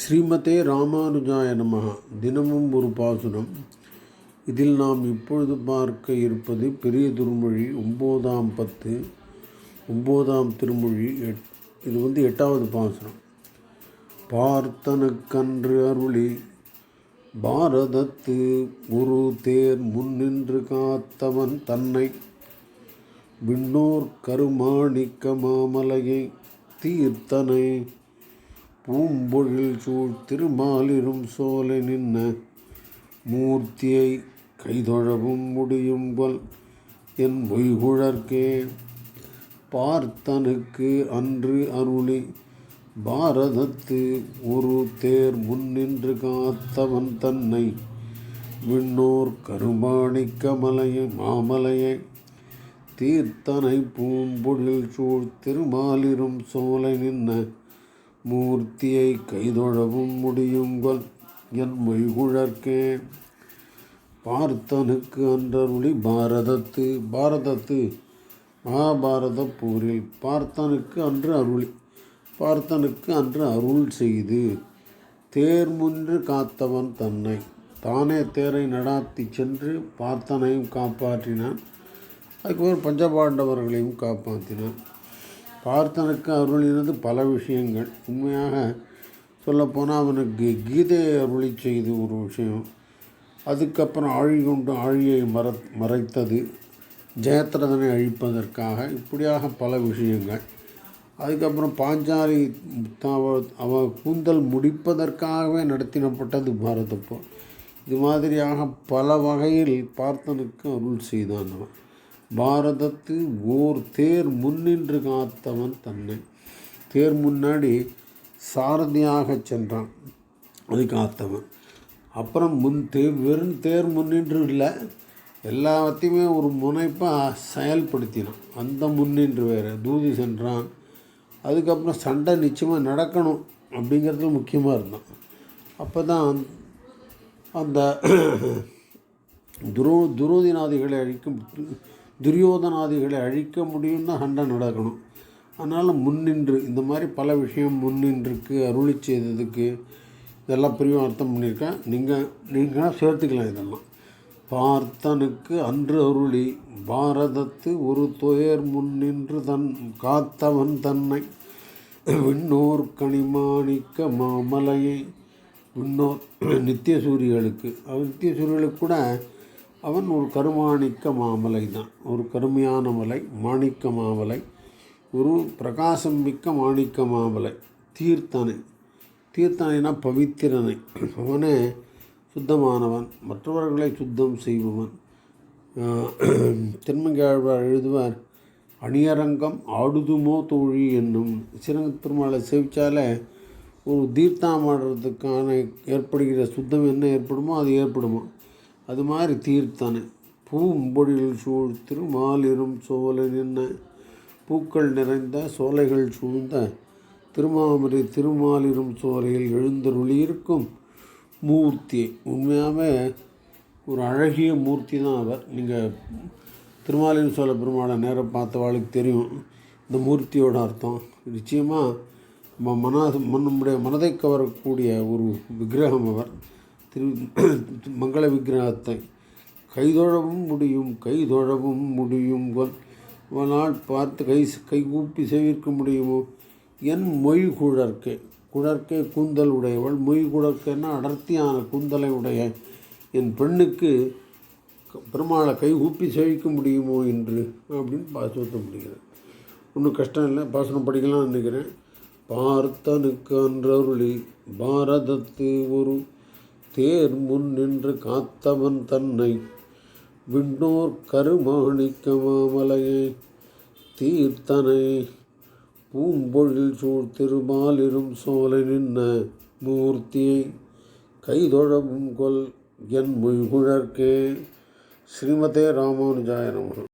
ஸ்ரீமதே ராமானுஜாய நமகா தினமும் ஒரு பாசுரம். இதில் நாம் இப்பொழுது பார்க்க இருப்பது பெரிய திருமொழி ஒம்போதாம் பத்து ஒம்போதாம் திருமொழி எட் இது வந்து எட்டாவது பாசுரம். பார்த்தனுக்கன்று அருளி பாரதத்து ஒரு தேர் முன்னின்று காத்தவன் தன்னை விண்ணோர் கருமாணிக்க மாமலையை தீர்த்தனை பூம்பொழில் சூழ் திருமாலிரும் சோலை நின்ன மூர்த்தியை கைதொழவும் முடியும்பல் என் மொய்குழற்கே. பார்த்தனுக்கு அன்று அருளி பாரதத்து ஒரு தேர் முன்னின்று காத்தவன் தன்னை விண்ணோர் கருமாணிக்க மலையை மாமலையை தீர்த்தனை பூம்பொழில் சூழ் திருமாலிரும் சோலை நின்ன மூர்த்தியை கைதொழவும் முடியுங்கள் என் மொய்குழற்கே. பார்த்தனுக்கு அன்றருளி பாரதத்து பாரதத்து மகாபாரத போரில் பார்த்தனுக்கு அன்று அருளி பார்த்தனுக்கு அன்று அருள் செய்து தேர் முன்று காத்தவன் தன்னை தானே தேரை நடாத்தி சென்று பார்த்தனையும் காப்பாற்றினான். அதுக்கப்புறம் பஞ்சபாண்டவர்களையும் காப்பாற்றினான். பார்த்தனுக்கு அருளினது பல விஷயங்கள். உண்மையாக சொல்லப்போனால் அவனுக்கு கீதையை அருளி செய்து ஒரு விஷயம். அதுக்கப்புறம் ஆழி கொண்டு ஆழியை மற மறைத்தது. ஜெயத்ரதனை அழிப்பதற்காக இப்படியாக பல விஷயங்கள். அதுக்கப்புறம் பாஞ்சாலி அவ அவ கூந்தல் முடிப்பதற்காகவே நடத்தினப்பட்டது பாரதப்போ. இது மாதிரியாக பல வகையில் பார்த்தனுக்கு அருள் செய்தான் அவன். பாரதத்து ஓர் தேர் முன்னின்று காத்தவன் தன்னை. தேர் முன்னாடி சாரதியாக சென்றான். அது காத்தவன். அப்புறம் முன் தே வெறும் தேர் முன்னின்று இல்லை எல்லாத்தையுமே ஒரு முனைப்பாக செயல்படுத்தினான். அந்த முன்னின்று வேறு தூதி சென்றான். அதுக்கப்புறம் சண்டை நிச்சயமாக நடக்கணும் அப்படிங்கிறது முக்கியமாக இருந்தான். அப்போ தான் அந்த துரோ துரோதிநாதிகளை அழிக்கும் துரியோதனாதிகளை அழிக்க முடியும்னா சண்டை நடக்கணும். அதனால் முன்னின்று இந்த மாதிரி பல விஷயம் முன்னின்றுக்கு அருளி செய்ததுக்கு இதெல்லாம் பெரிய அர்த்தம் பண்ணியிருக்கேன் நீங்கள் நீங்கள் சேர்த்துக்கலாம் இதெல்லாம். பார்த்தனுக்கு அன்று அருளி பாரதத்து ஒரு துயர் முன்னின்று தன் காத்தவன் தன்னை விண்ணோர் கனிமாணிக்க மாமலையை விண்ணோர் நித்திய சூரியர்களுக்கு நித்திய சூரியர்களுக்கு கூட அவன் ஒரு கருமாணிக்க மாமலை தான் ஒரு கருமையான மலை மாணிக்க மாமலை. ஒரு பிரகாசம் மிக்க மாணிக்க மாமலை. தீர்த்தனை. தீர்த்தனைனா பவித்திரனை. அவனே சுத்தமானவன். மற்றவர்களை சுத்தம் செய்பவன். திருமங்காழ்வார் எழுதுவார் அணியரங்கம் ஆடுதுமோ தோழி என்னும் சிறங்க திருமாலை சேவித்தாலே ஒரு தீர்த்தாமாடுறதுக்கான ஏற்படுகிற சுத்தம் என்ன ஏற்படுமோ அது ஏற்படுமா? அது மாதிரி தீர்த்தனை. பூம்பொழில் சூழ் திருமாலிரும் சோலை நின்ன. பூக்கள் நிறைந்த சோலைகள் சூழ்ந்த. திருமாமரி திருமாலிரும் சோலையில் எழுந்தருளி இருக்கும் மூர்த்தி. உண்மையாகவே ஒரு அழகிய மூர்த்தி தான் அவர். நீங்கள் திருமாலின் சோழ பெருமாளை நேரம் பார்த்தவாளுக்கு தெரியும். இந்த மூர்த்தியோட அர்த்தம். நிச்சயமாக நம்ம மன நம்முடைய மனதை கவரக்கூடிய ஒரு விக்கிரகம் அவர். திரு மங்கள விக்கிரகத்தை கைதொழவும் முடியும் கைதொழவும் முடியும். நாள் பார்த்து கை கை கூப்பி செவிர்க்க முடியுமோ? என் மொய் குழற்கே குழற்கே கூந்தல் உடையவள். மொய் குழற்கேன்னா அடர்த்தியான கூந்தலை உடைய. என் பெண்ணுக்கு பெருமாளை கை ஊப்பி சேவிக்க முடியுமோ என்று அப்படின்னு பாசுரத்தை முடிகிறேன் ஒன்றும் கஷ்டம் இல்லை. பாசனம் படிக்கலாம்னு நினைக்கிறேன். பார்த்தனுக்கு அன்றருளி பாரதத்து ஒரு தேர் முன் நின்று காத்தவன் தன்னை. விண்ணோர் கருமாணிக்க மாமலையை தீர்த்தனை. பூம்பொழில் சூழ் திருமாலிரும் சோலை நின்ன மூர்த்தியை கைதொழவும் கொல் என் மொய்குழற்கே. ஸ்ரீமதே ராமானுஜாய நம